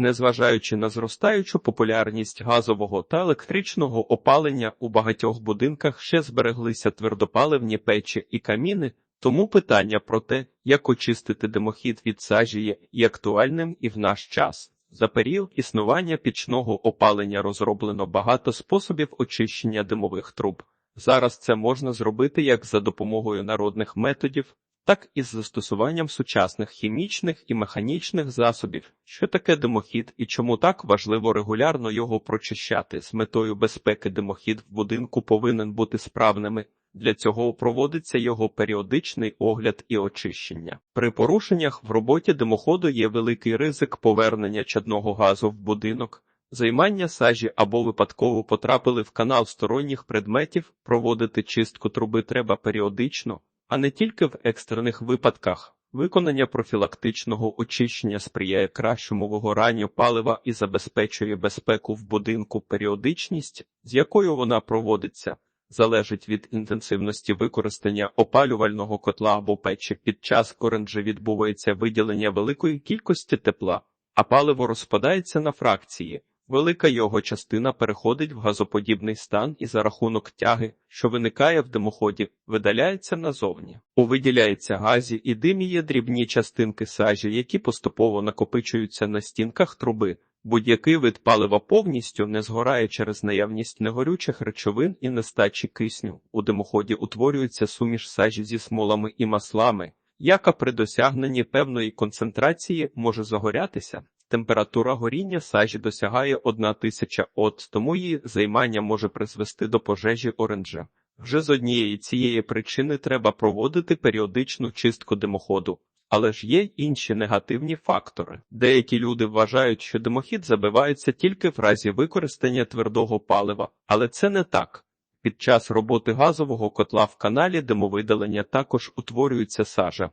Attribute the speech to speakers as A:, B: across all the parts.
A: Незважаючи на зростаючу популярність газового та електричного опалення, у багатьох будинках ще збереглися твердопаливні печі і каміни, тому питання про те, як очистити димохід від сажі є і актуальним і в наш час. За період існування пічного опалення розроблено багато способів очищення димових труб. Зараз це можна зробити як за допомогою народних методів, так і з застосуванням сучасних хімічних і механічних засобів. Що таке димохід і чому так важливо регулярно його прочищати з метою безпеки димохід в будинку повинен бути справними. Для цього проводиться його періодичний огляд і очищення. При порушеннях в роботі димоходу є великий ризик повернення чадного газу в будинок, займання сажі або випадково потрапили в канал сторонніх предметів, проводити чистку труби треба періодично, а не тільки в екстрених випадках. Виконання профілактичного очищення сприяє кращому вигоранню палива і забезпечує безпеку в будинку періодичність, з якою вона проводиться залежить від інтенсивності використання опалювального котла або печі. Під час оренджі відбувається виділення великої кількості тепла, а паливо розпадається на фракції. Велика його частина переходить в газоподібний стан і за рахунок тяги, що виникає в димоході, видаляється назовні. У виділяється газі і димі є дрібні частинки сажі, які поступово накопичуються на стінках труби. Будь-який вид палива повністю не згорає через наявність негорючих речовин і нестачі кисню. У димоході утворюється суміш сажі зі смолами і маслами, яка при досягненні певної концентрації може загорятися. Температура горіння сажі досягає 1000 от, тому її займання може призвести до пожежі оранжа. Вже з однієї цієї причини треба проводити періодичну чистку димоходу. Але ж є інші негативні фактори. Деякі люди вважають, що димохід забивається тільки в разі використання твердого палива, але це не так. Під час роботи газового котла в каналі димовидалення також утворюється сажа.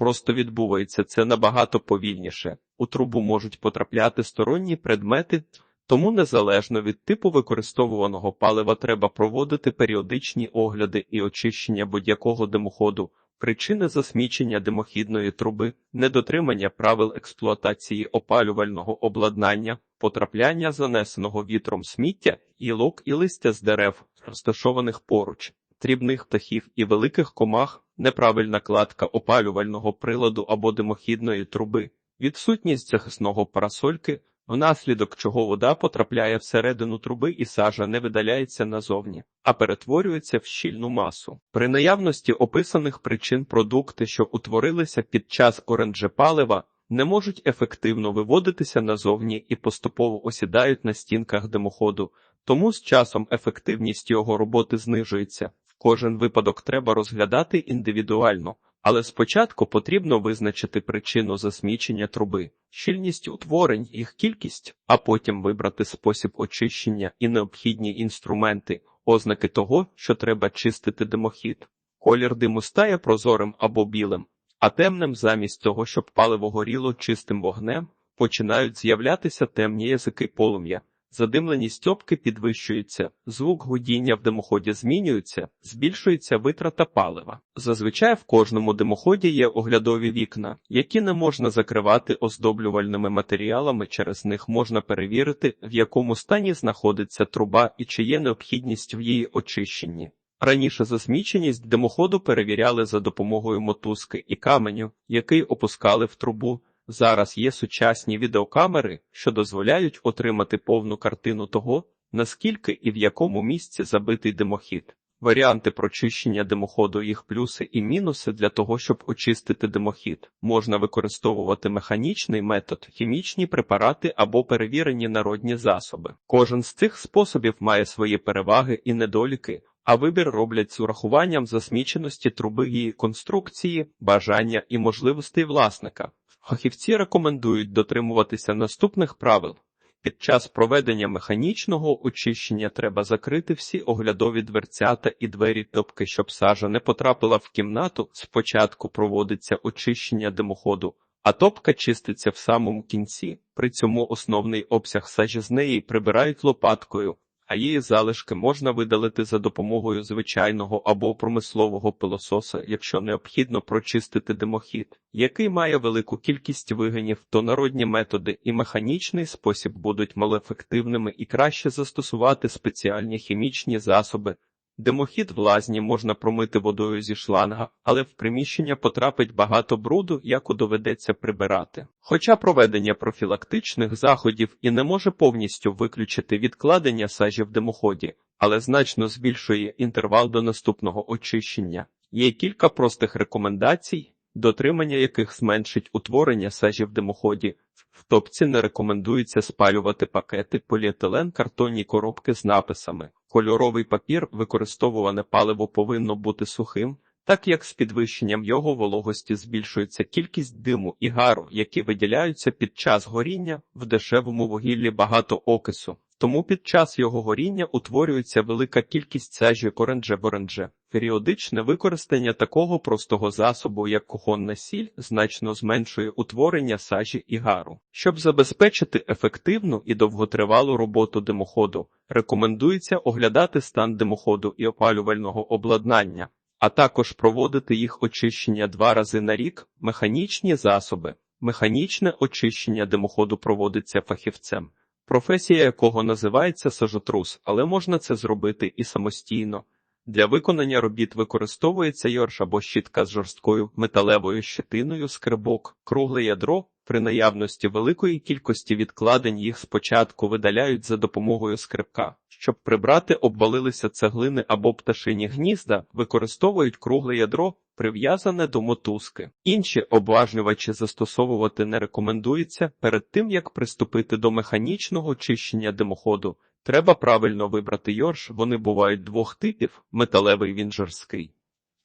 A: Просто відбувається це набагато повільніше. У трубу можуть потрапляти сторонні предмети, тому незалежно від типу використовуваного палива треба проводити періодичні огляди і очищення будь-якого димоходу. Причини засмічення димохідної труби, недотримання правил експлуатації опалювального обладнання, потрапляння занесеного вітром сміття, ілок і листя з дерев, розташованих поруч, дрібних птахів і великих комах, неправильна кладка опалювального приладу або димохідної труби, відсутність захисного парасольки, внаслідок чого вода потрапляє всередину труби і сажа не видаляється назовні, а перетворюється в щільну масу. При наявності описаних причин продукти, що утворилися під час оранжепалива, не можуть ефективно виводитися назовні і поступово осідають на стінках димоходу, тому з часом ефективність його роботи знижується. Кожен випадок треба розглядати індивідуально. Але спочатку потрібно визначити причину засмічення труби, щільність утворень, їх кількість, а потім вибрати спосіб очищення і необхідні інструменти, ознаки того, що треба чистити димохід. Колір диму стає прозорим або білим, а темним замість того, щоб паливо горіло чистим вогнем, починають з'являтися темні язики полум'я. Задимленість опки підвищується, звук гудіння в димоході змінюється, збільшується витрата палива. Зазвичай в кожному димоході є оглядові вікна, які не можна закривати оздоблювальними матеріалами, через них можна перевірити, в якому стані знаходиться труба і чи є необхідність в її очищенні. Раніше засміченість димоходу перевіряли за допомогою мотузки і каменю, який опускали в трубу. Зараз є сучасні відеокамери, що дозволяють отримати повну картину того, наскільки і в якому місці забитий димохід. Варіанти прочищення димоходу, їх плюси і мінуси для того, щоб очистити димохід. Можна використовувати механічний метод, хімічні препарати або перевірені народні засоби. Кожен з цих способів має свої переваги і недоліки, а вибір роблять з урахуванням засміченості труби її конструкції, бажання і можливостей власника. Фахівці рекомендують дотримуватися наступних правил. Під час проведення механічного очищення треба закрити всі оглядові дверцята і двері топки, щоб сажа не потрапила в кімнату. Спочатку проводиться очищення димоходу, а топка чиститься в самому кінці. При цьому основний обсяг сажі з неї прибирають лопаткою, а її залишки можна видалити за допомогою звичайного або промислового пилососа, якщо необхідно прочистити димохід, який має велику кількість вигинів, то народні методи і механічний спосіб будуть малоефективними і краще застосувати спеціальні хімічні засоби. Димохід в лазні можна промити водою зі шланга, але в приміщення потрапить багато бруду, яку доведеться прибирати. Хоча проведення профілактичних заходів і не може повністю виключити відкладення сажі в димоході, але значно збільшує інтервал до наступного очищення. Є кілька простих рекомендацій, дотримання яких зменшить утворення сажі в димоході. В топці не рекомендується спалювати пакети, поліетилен, картонні коробки з написами. Кольоровий папір, використовуване паливо повинно бути сухим, так як з підвищенням його вологості збільшується кількість диму і гару, які виділяються під час горіння в дешевому вугіллі багато окису. Тому під час його горіння утворюється велика кількість сажі коренже-боренже. Періодичне використання такого простого засобу, як кухонна сіль, значно зменшує утворення сажі і гару. Щоб забезпечити ефективну і довготривалу роботу димоходу, рекомендується оглядати стан димоходу і опалювального обладнання, а також проводити їх очищення два рази на рік, механічні засоби. Механічне очищення димоходу проводиться фахівцем професія якого називається сажотрус, але можна це зробити і самостійно. Для виконання робіт використовується йорш або щітка з жорсткою металевою щетиною, скребок, кругле ядро. При наявності великої кількості відкладень їх спочатку видаляють за допомогою скребка. Щоб прибрати обвалилися цеглини або пташині гнізда, використовують кругле ядро, прив'язане до мотузки. Інші обважнювачі застосовувати не рекомендується перед тим, як приступити до механічного чищення димоходу. Треба правильно вибрати йорш, вони бувають двох типів, металевий він жорсткий.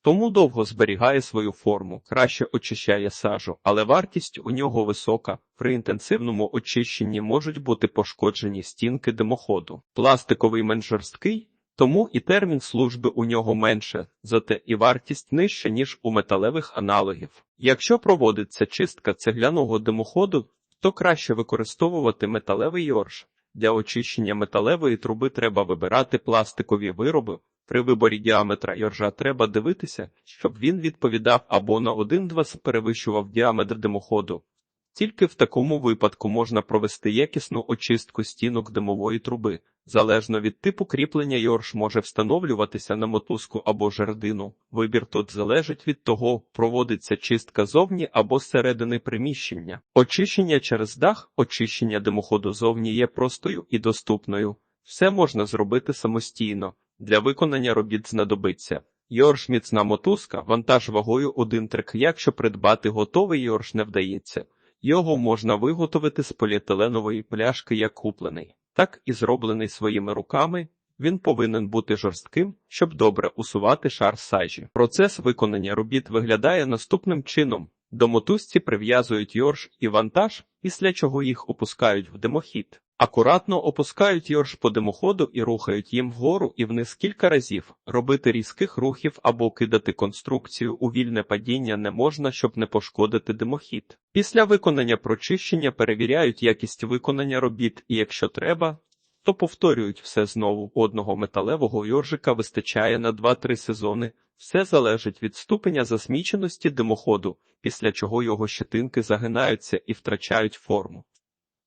A: Тому довго зберігає свою форму, краще очищає сажу, але вартість у нього висока. При інтенсивному очищенні можуть бути пошкоджені стінки димоходу. Пластиковий менш тому і термін служби у нього менше, зате і вартість нижча, ніж у металевих аналогів. Якщо проводиться чистка цегляного димоходу, то краще використовувати металевий йорш. Для очищення металевої труби треба вибирати пластикові вироби. При виборі діаметра йоржа треба дивитися, щоб він відповідав або на 1-2 перевищував діаметр димоходу. Тільки в такому випадку можна провести якісну очистку стінок димової труби. Залежно від типу кріплення йорш може встановлюватися на мотузку або жердину. Вибір тут залежить від того, проводиться чистка зовні або зсередини приміщення. Очищення через дах, очищення димоходу зовні є простою і доступною. Все можна зробити самостійно. Для виконання робіт знадобиться йорш міцна мотузка, вантаж вагою 1 трик. Якщо придбати готовий йорш не вдається, його можна виготовити з поліетиленової пляшки як куплений, так і зроблений своїми руками. Він повинен бути жорстким, щоб добре усувати шар сажі. Процес виконання робіт виглядає наступним чином: до мотузці прив'язують йорш і вантаж, після чого їх опускають в димохід. Акуратно опускають йорш по димоходу і рухають їм вгору і вниз кілька разів. Робити різких рухів або кидати конструкцію у вільне падіння не можна, щоб не пошкодити димохід. Після виконання прочищення перевіряють якість виконання робіт, і якщо треба, то повторюють все знову. Одного металевого йоржика вистачає на 2-3 сезони. Все залежить від ступеня засміченості димоходу, після чого його щетинки загинаються і втрачають форму.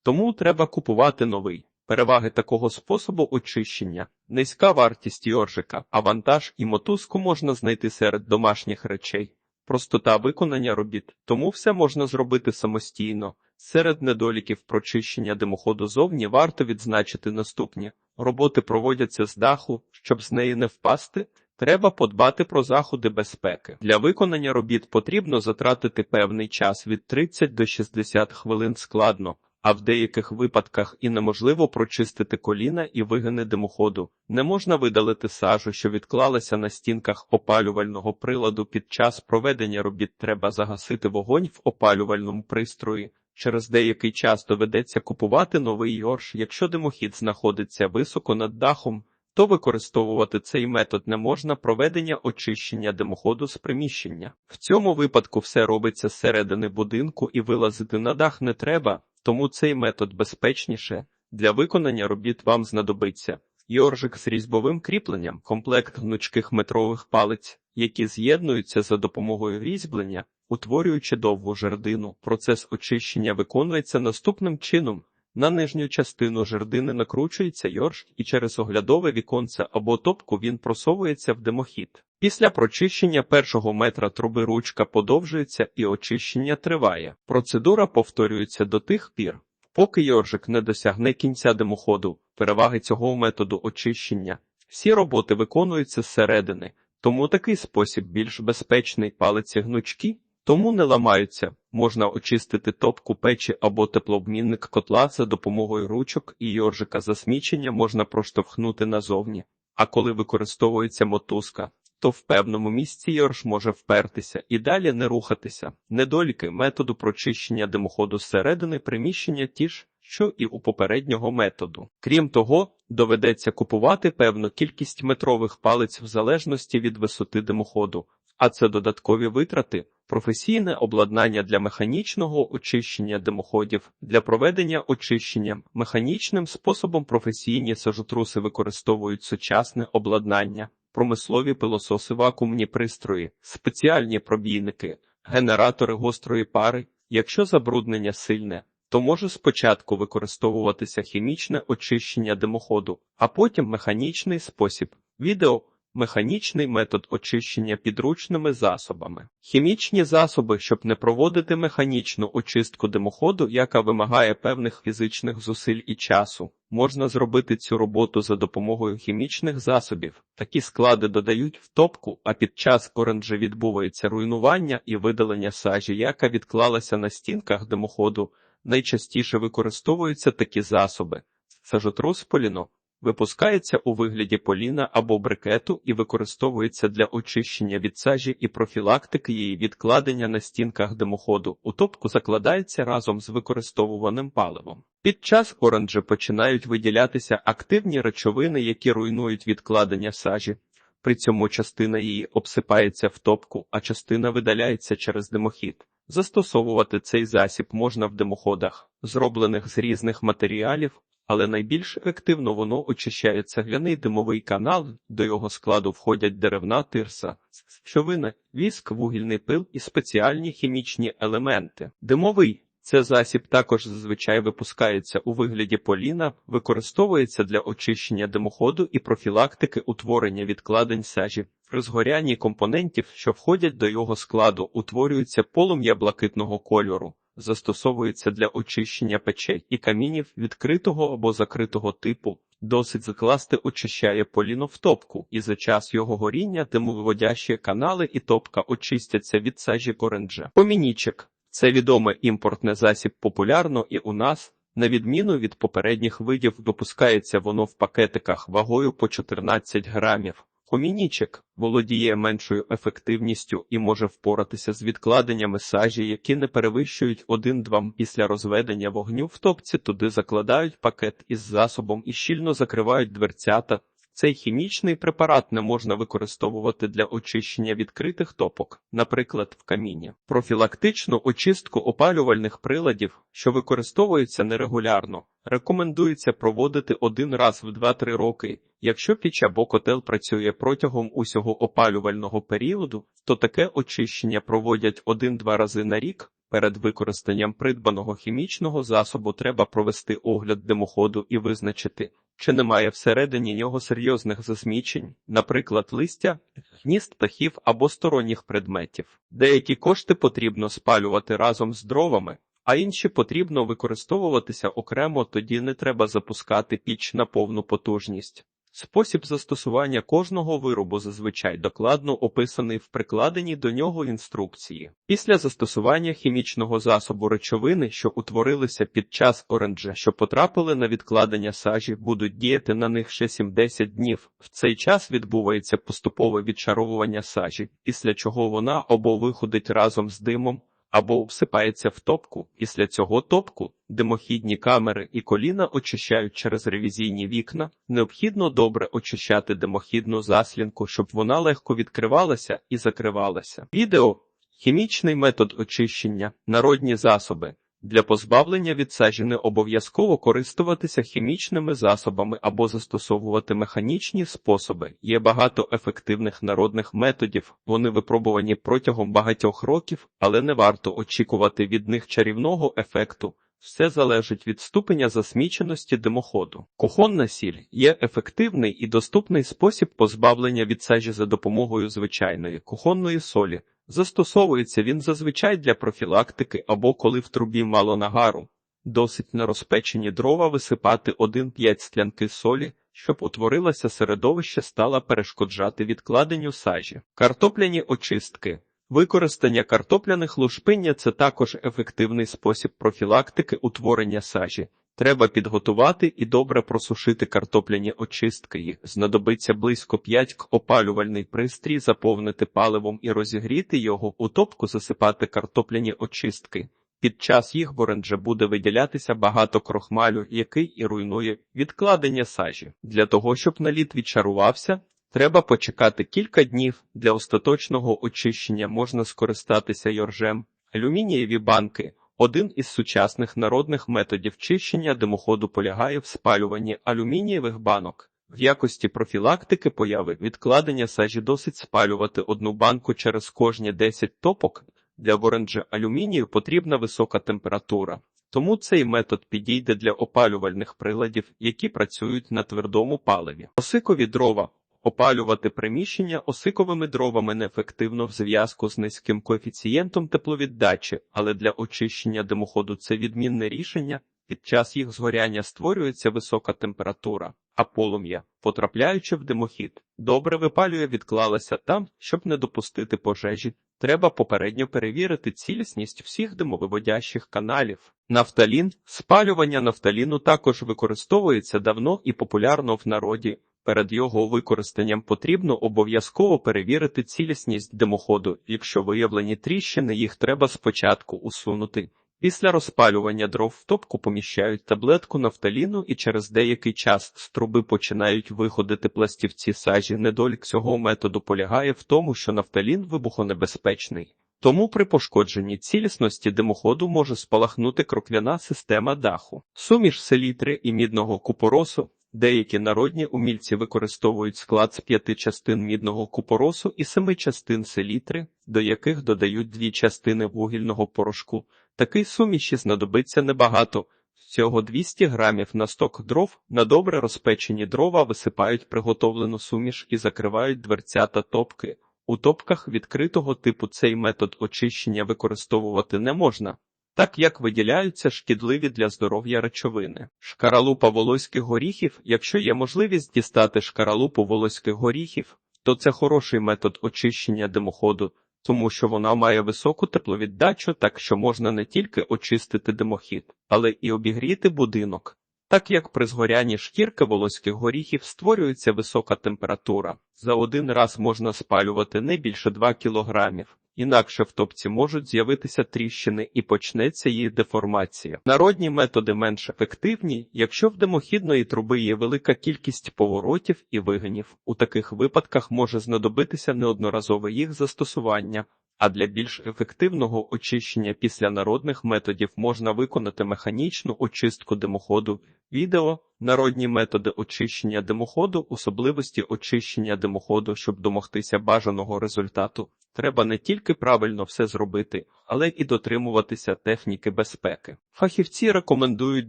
A: Тому треба купувати новий. Переваги такого способу очищення, низька вартість йоржика, а вантаж і мотузку можна знайти серед домашніх речей, простота виконання робіт, тому все можна зробити самостійно. Серед недоліків прочищення димоходу зовні варто відзначити наступні роботи проводяться з даху, щоб з неї не впасти. Треба подбати про заходи безпеки. Для виконання робіт потрібно затратити певний час від 30 до 60 хвилин складно а в деяких випадках і неможливо прочистити коліна і вигини димоходу. Не можна видалити сажу, що відклалася на стінках опалювального приладу. Під час проведення робіт треба загасити вогонь в опалювальному пристрої. Через деякий час доведеться купувати новий йорш, якщо димохід знаходиться високо над дахом. То використовувати цей метод не можна проведення очищення димоходу з приміщення. В цьому випадку все робиться зсередини будинку і вилазити на дах не треба, тому цей метод безпечніше. Для виконання робіт вам знадобиться Йоржик з різьбовим кріпленням, комплект гнучких метрових палиць, які з'єднуються за допомогою різьблення, утворюючи довгу жердину. Процес очищення виконується наступним чином. На нижню частину жердини накручується йорш, і через оглядове віконце або топку він просовується в димохід. Після прочищення першого метра труби ручка подовжується і очищення триває. Процедура повторюється до тих пір, поки йоржик не досягне кінця димоходу. Переваги цього методу очищення. Всі роботи виконуються зсередини, тому такий спосіб більш безпечний палиці гнучкі, тому не ламаються. Можна очистити топку печі або теплообмінник котла за допомогою ручок і йоржика засмічення можна проштовхнути назовні. А коли використовується мотузка, то в певному місці йорш може впертися і далі не рухатися. Недоліки методу прочищення димоходу зсередини приміщення ті ж, що і у попереднього методу. Крім того, доведеться купувати певну кількість метрових палиць в залежності від висоти димоходу, а це додаткові витрати. Професійне обладнання для механічного очищення димоходів для проведення очищення механічним способом професійні сажотруси використовують сучасне обладнання, промислові пилососи, вакуумні пристрої, спеціальні пробійники, генератори гострої пари. Якщо забруднення сильне, то може спочатку використовуватися хімічне очищення димоходу, а потім механічний спосіб. Відео Механічний метод очищення підручними засобами. Хімічні засоби, щоб не проводити механічну очистку димоходу, яка вимагає певних фізичних зусиль і часу, можна зробити цю роботу за допомогою хімічних засобів. Такі склади додають в топку, а під час оранжі відбувається руйнування і видалення сажі, яка відклалася на стінках димоходу. Найчастіше використовуються такі засоби: сажотрус поліно. Випускається у вигляді поліна або брикету і використовується для очищення від сажі і профілактики її відкладення на стінках димоходу. У топку закладається разом з використовуваним паливом. Під час оранжі починають виділятися активні речовини, які руйнують відкладення сажі. При цьому частина її обсипається в топку, а частина видаляється через димохід. Застосовувати цей засіб можна в димоходах, зроблених з різних матеріалів, але найбільш ефективно воно очищає цегляний димовий канал, до його складу входять деревна тирса, щовина, віск, вугільний пил і спеціальні хімічні елементи. Димовий це засіб також зазвичай випускається у вигляді поліна, використовується для очищення димоходу і профілактики утворення відкладень сажі. При згорянні компонентів, що входять до його складу, утворюється полум'я блакитного кольору застосовується для очищення печей і камінів відкритого або закритого типу. Досить закласти очищає поліно в топку, і за час його горіння димовиводящі канали і топка очистяться від сажі коренджа. Помінічик це відомий імпортний засіб популярно і у нас. На відміну від попередніх видів, допускається воно в пакетиках вагою по 14 грамів. Хомінічик володіє меншою ефективністю і може впоратися з відкладеннями сажі, які не перевищують 1-2 після розведення вогню в топці. Туди закладають пакет із засобом і щільно закривають дверцята. Цей хімічний препарат не можна використовувати для очищення відкритих топок, наприклад, в камінні. Профілактичну очистку опалювальних приладів, що використовуються нерегулярно, рекомендується проводити один раз в 2-3 роки. Якщо піч або котел працює протягом усього опалювального періоду, то таке очищення проводять 1-2 рази на рік. Перед використанням придбаного хімічного засобу треба провести огляд димоходу і визначити, чи немає всередині нього серйозних засмічень, наприклад, листя, гнізд птахів або сторонніх предметів. Деякі кошти потрібно спалювати разом з дровами, а інші потрібно використовуватися окремо, тоді не треба запускати піч на повну потужність. Спосіб застосування кожного виробу зазвичай докладно описаний в прикладеній до нього інструкції. Після застосування хімічного засобу речовини, що утворилися під час оранжа, що потрапили на відкладення сажі, будуть діяти на них ще 7-10 днів. В цей час відбувається поступове відчаровування сажі, після чого вона або виходить разом з димом, або всипається в топку. Після цього топку димохідні камери і коліна очищають через ревізійні вікна. Необхідно добре очищати димохідну заслінку, щоб вона легко відкривалася і закривалася. Відео хімічний метод очищення, народні засоби. Для позбавлення від обов'язково користуватися хімічними засобами або застосовувати механічні способи. Є багато ефективних народних методів, вони випробувані протягом багатьох років, але не варто очікувати від них чарівного ефекту. Все залежить від ступеня засміченості димоходу. Кухонна сіль є ефективний і доступний спосіб позбавлення від сажі за допомогою звичайної кухонної солі. Застосовується він зазвичай для профілактики або коли в трубі мало нагару. Досить на розпечені дрова висипати 1-5 склянки солі, щоб утворилося середовище стала перешкоджати відкладенню сажі. Картопляні очистки. Використання картопляних лушпиння – це також ефективний спосіб профілактики утворення сажі. Треба підготувати і добре просушити картопляні очистки. Знадобиться близько 5 к опалювальний пристрій, заповнити паливом і розігріти його, у топку засипати картопляні очистки. Під час їх в оранже буде виділятися багато крохмалю, який і руйнує відкладення сажі. Для того, щоб наліт відчарувався, треба почекати кілька днів. Для остаточного очищення можна скористатися йоржем, алюмінієві банки. Один із сучасних народних методів чищення димоходу полягає в спалюванні алюмінієвих банок. В якості профілактики появи відкладення сажі досить спалювати одну банку через кожні 10 топок. Для воронджа алюмінію потрібна висока температура, тому цей метод підійде для опалювальних приладів, які працюють на твердому паливі. Осикові дрова Опалювати приміщення осиковими дровами неефективно в зв'язку з низьким коефіцієнтом тепловіддачі, але для очищення димоходу це відмінне рішення. Під час їх згоряння створюється висока температура, а полум'я, потрапляючи в димохід, добре випалює, відклалася там, щоб не допустити пожежі. Треба попередньо перевірити цілісність всіх димовиводящих каналів. Нафталін спалювання нафталіну також використовується давно і популярно в народі. Перед його використанням потрібно обов'язково перевірити цілісність димоходу. Якщо виявлені тріщини, їх треба спочатку усунути. Після розпалювання дров в топку поміщають таблетку нафталіну і через деякий час з труби починають виходити пластівці сажі. Недолік цього методу полягає в тому, що нафталін вибухонебезпечний. Тому при пошкодженні цілісності димоходу може спалахнути кроквяна система даху. Суміш селітри і мідного купоросу Деякі народні умільці використовують склад з п'яти частин мідного купоросу і семи частин селітри, до яких додають дві частини вугільного порошку. Такий суміші знадобиться небагато. Всього 200 грамів на сток дров на добре розпечені дрова висипають приготовлену суміш і закривають дверця та топки. У топках відкритого типу цей метод очищення використовувати не можна так як виділяються шкідливі для здоров'я речовини. Шкаралупа волоських горіхів, якщо є можливість дістати шкаралупу волоських горіхів, то це хороший метод очищення димоходу, тому що вона має високу тепловіддачу, так що можна не тільки очистити димохід, але і обігріти будинок. Так як при згорянні шкірки волоських горіхів створюється висока температура, за один раз можна спалювати не більше 2 кілограмів. Інакше в топці можуть з'явитися тріщини і почнеться її деформація. Народні методи менш ефективні, якщо в димохідної труби є велика кількість поворотів і вигинів. У таких випадках може знадобитися неодноразове їх застосування. А для більш ефективного очищення після народних методів можна виконати механічну очистку димоходу, відео, народні методи очищення димоходу, особливості очищення димоходу, щоб домогтися бажаного результату. Треба не тільки правильно все зробити, але і дотримуватися техніки безпеки. Фахівці рекомендують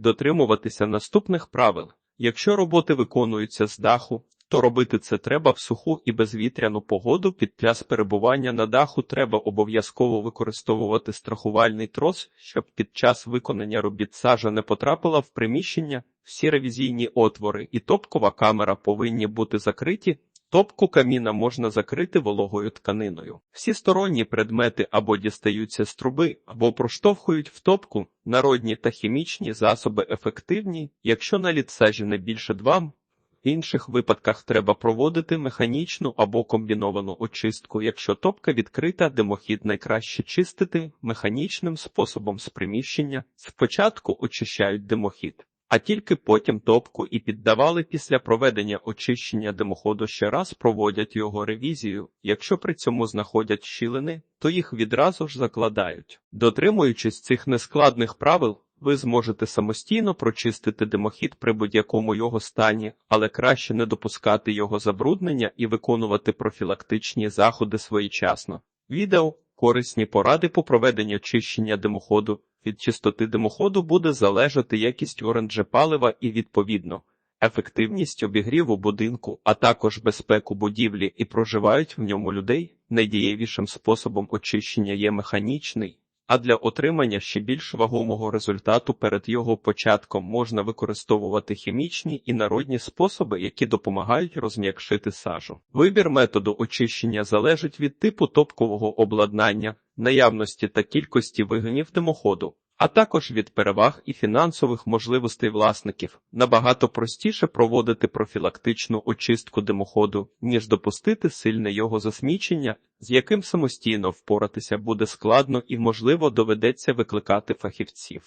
A: дотримуватися наступних правил. Якщо роботи виконуються з даху, то робити це треба в суху і безвітряну погоду. Під час перебування на даху треба обов'язково використовувати страхувальний трос, щоб під час виконання робіт сажа не потрапила в приміщення. Всі ревізійні отвори і топкова камера повинні бути закриті. Топку каміна можна закрити вологою тканиною. Всі сторонні предмети або дістаються з труби, або проштовхують в топку. Народні та хімічні засоби ефективні, якщо наліт сажі не більше 2 в інших випадках треба проводити механічну або комбіновану очистку. Якщо топка відкрита, димохід найкраще чистити механічним способом з приміщення. Спочатку очищають димохід, а тільки потім топку і піддавали після проведення очищення димоходу ще раз проводять його ревізію. Якщо при цьому знаходять щілини, то їх відразу ж закладають. Дотримуючись цих нескладних правил, ви зможете самостійно прочистити димохід при будь-якому його стані, але краще не допускати його забруднення і виконувати профілактичні заходи своєчасно. Відео корисні поради по проведенню очищення димоходу. Від чистоти димоходу буде залежати якість оранжепалива і відповідно ефективність обігріву будинку, а також безпеку будівлі і проживають в ньому людей. Найдієвішим способом очищення є механічний, а для отримання ще більш вагомого результату перед його початком можна використовувати хімічні і народні способи, які допомагають розм'якшити сажу. Вибір методу очищення залежить від типу топкового обладнання, наявності та кількості вигинів димоходу. А також від переваг і фінансових можливостей власників набагато простіше проводити профілактичну очистку димоходу, ніж допустити сильне його засмічення, з яким самостійно впоратися буде складно і, можливо, доведеться викликати фахівців.